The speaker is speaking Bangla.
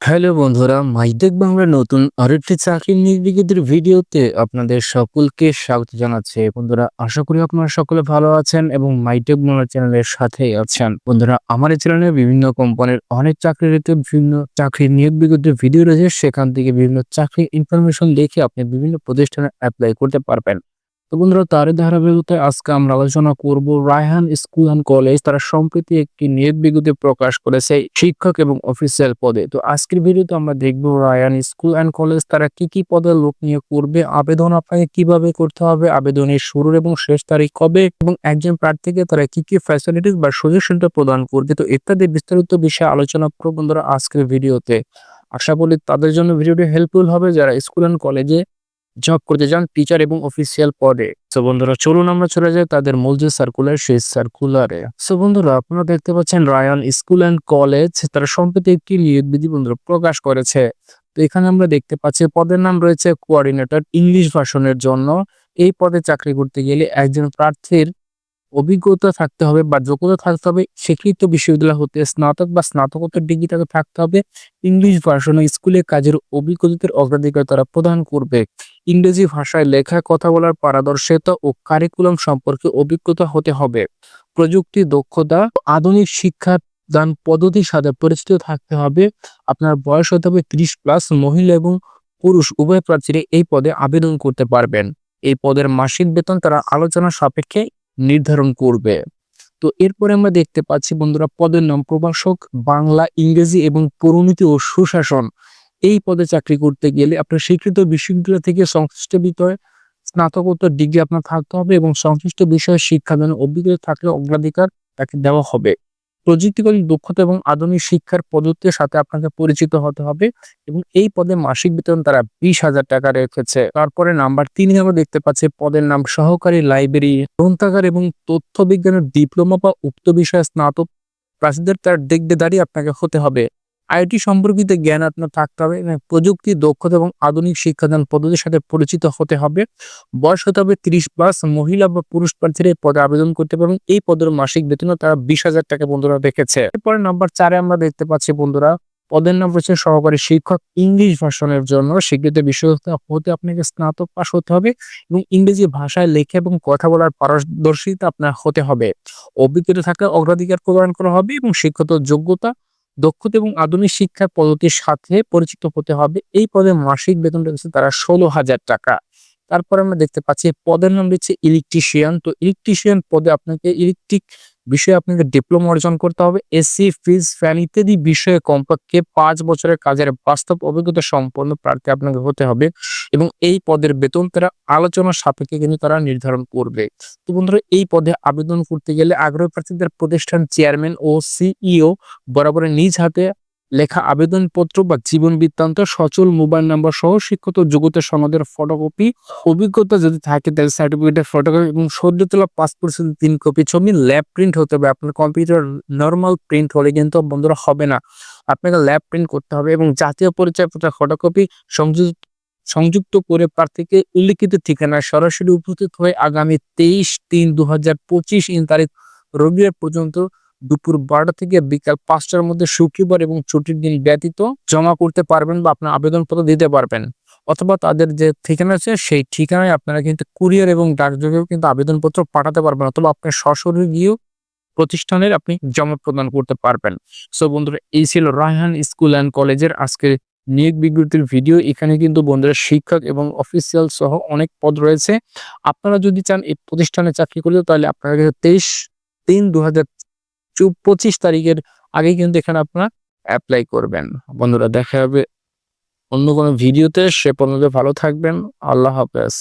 হ্যালো বন্ধুরা, মাইটেক বাংলা নতুন আরেকটি চাকরির নির্বিঘ্নের ভিডিওতে আপনাদের সকলকে স্বাগত জানাচ্ছে। বন্ধুরা, আশা করি আপনারা সকলে ভালো আছেন এবং মাইটেক বাংলা চ্যানেলের সাথেই আছেন। বন্ধুরা, আমার এই চ্যানেলে বিভিন্ন কোম্পানির অনেক চাকরির বিভিন্ন চাকরির নিয়োগ ভিডিও রয়েছে, সেখান থেকে বিভিন্ন চাকরির ইনফরমেশন দেখে আপনি বিভিন্ন প্রতিষ্ঠানে অ্যাপ্লাই করতে পারবেন। তো বন্ধুরা, তারই ধারাবাহিকতায় আজকে আমরা আলোচনা করব রায়হান স্কুল অ্যান্ড কলেজ। তারা সম্প্রতি একটি নিয়োগ বিজ্ঞপ্তি প্রকাশ করেছে শিক্ষক এবং অফিসিয়াল পদে। তো আজকের ভিডিওতে আমরা দেখব রায়হান স্কুল অ্যান্ড কলেজ তারা কি কি পদে লোক নিয়োগ করবে, আবেদন আপনাকে কীভাবে করতে হবে, আবেদনের শুরুর এবং শেষ তারিখ কবে, এবং একজন প্রার্থীকে তারা কি কি ফ্যাসিলিটিস বা সুযোগ প্রদান করবে, তো ইত্যাদি বিস্তারিত বিষয়ে আলোচনা করব বন্ধুরা আজকের ভিডিওতে। আশা করি তাদের জন্য ভিডিওটি হেল্পফুল হবে, যারা স্কুল অ্যান্ড কলেজে জব করতে যান টিচার এবং অফিসিয়াল পদে। সো বন্ধুরা, চলুন আমরা চলে যাই তাদের মূল যে সার্কুলার সেই সার্কুলারে সো বন্ধুরা, আপনারা দেখতে পাচ্ছেন রায়ান স্কুল অ্যান্ড কলেজ তারা সম্প্রতি একটি নিয়োগ বিধি বন্ধুরা প্রকাশ করেছে। তো এখানে আমরা দেখতে পাচ্ছি, পদের নাম রয়েছে কোঅর্ডিনেটর ইংলিশ ভাষণের জন্য। এই পদে চাকরি করতে গেলে একজন প্রার্থীর অভিজ্ঞতা থাকতে হবে বা যোগ্যতা থাকতে হবে। স্বীকৃত বিশ্ববিদ্যালয় হতে স্নাতক বা স্নাতকোত্তর ডিগ্রি তাকে থাকতে হবে। ইংলিশ ভাষণে স্কুলে কাজের অভিজ্ঞতার অগ্রাধিকার তারা প্রদান করবে। ইংরেজি ভাষায় লেখা কথা বলার পারদর্শিতা ও কারিকুলাম সম্পর্কে অভিজ্ঞতা হতে হবে। প্রযুক্তি দক্ষতা, আধুনিক শিক্ষা দান পদ্ধতির সাথে পরিচিত থাকতে হবে। আপনার বয়স হতে হবে ত্রিশ প্লাস মহিলা এবং পুরুষ, উভয় প্রার্থীরা এই পদে আবেদন করতে পারবেন। এই পদের মাসিক বেতন তারা আলোচনা সাপেক্ষে নির্ধারণ করবে। তো এরপরে আমরা দেখতে পাচ্ছি বন্ধুরা, পদের নাম প্রভাষক, বাংলা, ইংরেজি এবং পরিণতি ও সুশাসন। এই পদে চাকরি করতে গেলে আপনার স্বীকৃত বিশ্ববিদ্যালয় থেকে সংশ্লিষ্ট বিষয়ে স্নাতকোত্তর ডিগ্রি আপনার থাকতে হবে এবং সংশ্লিষ্ট বিষয়ে শিক্ষাদানের অভিজ্ঞতা থাকলে অগ্রাধিকার তাকে দেওয়া হবে। প্রযুক্তিগত দক্ষতা এবং আধুনিক শিক্ষার পদ্ধতির সাথে আপনাকে পরিচিত হতে হবে এবং এই পদে মাসিক বেতন তারা বিশ হাজার টাকা রেখেছে। তারপরে নাম্বার তিনে আমরা দেখতে পাচ্ছি পদের নাম সহকারী লাইব্রেরি, গ্রন্থাগার এবং তথ্য বিজ্ঞানের ডিপ্লোমা বা উক্ত বিষয়ে স্নাতক প্রার্থীদের তার দেখতে দাঁড়িয়ে আপনাকে হতে হবে। আইটি সম্পর্কিত জ্ঞান আপনার থাকতে হবে এবং প্রযুক্তি, দক্ষতা এবং আধুনিক শিক্ষাদান পদ্ধতির সাথে পরিচিত হতে হবে। বয়স হতে হবে তিরিশ প্লাস, মহিলা বা পুরুষ প্রার্থীরা এই পদে আবেদন করতে পারবেন। এই পদের মাসিক বেতন তারা বিশ হাজার টাকা বন্ধুরা রেখেছে। এরপরে নাম্বার চারে আমরা দেখতে পাচ্ছি বন্ধুরা, পদের নাম রয়েছে সহকারী শিক্ষক ইংলিশ ভাষণের জন্য। স্বীকৃত বিশ্ববিদ্যালয় হতে আপনাকে স্নাতক পাশ হতে হবে এবং ইংরেজি ভাষায় লেখা এবং কথা বলার পারদর্শিতা আপনার হতে হবে। অভিজ্ঞতা থাকলে অগ্রাধিকার প্রদান করা হবে এবং শিক্ষত যোগ্যতা দক্ষতা এবং আধুনিক শিক্ষা পদ্ধতির সাথে পরিচিত হতে হবে। এই পদে মাসিক বেতনটা হচ্ছে তারা ষোলো হাজার টাকা। তারপর আমরা দেখতে পাচ্ছি পদের নাম দিচ্ছে ইলেকট্রিশিয়ান। তো ইলেকট্রিশিয়ান পদে আপনাকে ইলেকট্রিক বিষয়ে আপনাকে ডিপ্লোমা অর্জন করতে হবে। এসি ফিজ ফ্যান ইত্যাদি বিষয়ে কমপক্ষে পাঁচ বছরের কাজের বাস্তব অভিজ্ঞতা সম্পন্ন প্রার্থী আপনাকে হতে হবে এবং এই পদের বেতন তারা আলোচনার সাপেক্ষে কিন্তু তারা নির্ধারণ করবে। তো বন্ধুরা, এই পদে আবেদন করতে গেলে আগ্রহী প্রার্থীদের প্রতিষ্ঠান চেয়ারম্যান ও সিইও বরাবর নিজ হাতে লেখা আবেদনপত্র বা জীবন বৃত্তান্ত, সচল মোবাইল নাম্বার সহ শিক্ষত যোগ্যতা সনদের ফটোকপি অভিজ্ঞতা যদি থাকে তাহলে সার্টিফিকেটের ফটোকপি এবং সদ্য তোলা পাসপোর্ট সাথে তিন কপি ছবি ল্যাব প্রিন্ট হতে হবে। আপনার কম্পিউটার নর্মাল প্রিন্ট হলে কিন্তু বন্ধুরা হবে না। আপনাকে ল্যাব প্রিন্ট করতে হবে এবং জাতীয় পরিচয়পত্র ফটোকপি সংযুক্ত সংযুক্ত করে প্রার্থীকে উল্লিখিত ঠিকানায় সরাসরি উপস্থিত হয়ে আগামী তেইশ তিন দু হাজার পঁচিশ ইন তারিখ রবিবার পর্যন্ত দুপুর বারোটা থেকে বিকাল পাঁচটার মধ্যে শুক্রবার এবং ছুটির দিন ব্যতীত জমা করতে পারবেন বা আপনার আবেদনপত্র দিতে পারবেন। অথবা তাদের যে ঠিকানা আছে, সেই ঠিকানায় আপনারা কিন্তু কুরিয়ার এবং ডাকযোগেও কিন্তু আবেদনপত্র পাঠাতে পারবেন অথবা আপনার সশরীরে গিয়েও প্রতিষ্ঠানের আপনি জমা প্রদান করতে পারবেন। সো বন্ধুরা, এই ছিল রায়হান স্কুল অ্যান্ড কলেজের আজকের নিয়োগ বিজ্ঞপ্তির ভিডিও। এখানে কিন্তু বন্ধুরা শিক্ষক এবং অফিসিয়াল সহ অনেক পদ রয়েছে। আপনারা যদি চান এই প্রতিষ্ঠানে চাকরি করতে, তাহলে আপনারা কিন্তু তেইশ তিন দু পঁচিশ তারিখের আগে কিন্তু এখানে আপনারা অ্যাপ্লাই করবেন। বন্ধুরা, দেখা হবে অন্য কোনো ভিডিওতে সে পর্যন্ত ভালো থাকবেন। আল্লাহ হাফেজ।